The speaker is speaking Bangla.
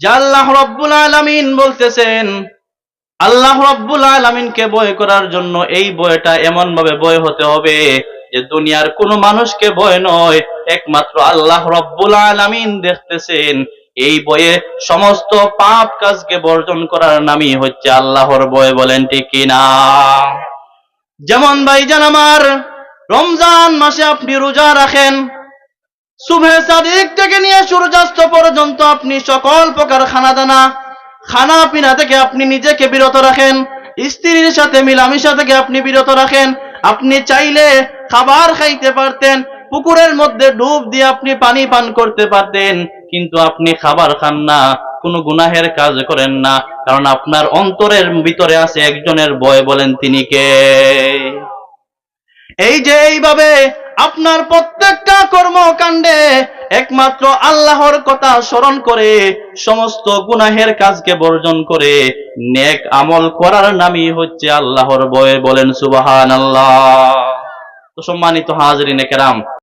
যে আল্লাহ রব্বুল আলামিন বলতেছেন, আল্লাহ রব্বুল আলামিনকে বয় করার জন্য এই বয়টা এমন ভাবে বয় হতে হবে যে দুনিয়ার কোনো মানুষকে বয় নয়, একমাত্র আল্লাহ রব্বুল আলামিন দেখতেছেন। এই বয়ে সমস্ত পাপ কাজকে বর্জন করার নামই হচ্ছে আল্লাহর বয়, বলেন ঠিক না যেমন ভাই ভাইজান আমার, রমজান মাসে আপনি রোজা রাখেন শুভে সাদিক থেকে নিয়ে সূর্যাস্ত পর্যন্ত আপনি সকল প্রকার খানা দানা খানা পিনা থেকে আপনি নিজেকে বিরত রাখেন, স্ত্রীর সাথে মিলামিশা থেকে আপনি বিরত রাখেন, আপনি চাইলে খাবার খাইতে পারতেন, পুকুরের মধ্যে ডুব দিয়ে আপনি পানি পান করতে পারতেন, কিন্তু আপনি খাবার খান না, কোনো গুনাহের কাজ করেন না, কারণ আপনার অন্তরের ভিতরে আছে একজনের বয় বলেন তিনি কে? এই যে এইভাবে আপনার প্রত্যেকটা কর্মকাণ্ডে একমাত্র আল্লাহর কথা স্মরণ করে, সমস্ত গুনাহের কাজকে বর্জন করে, নেক আমল করার নামই হচ্ছে আল্লাহর বয়ে বলেন সুবাহান আল্লাহ তো সম্মানিত হাজরিনে কেরাম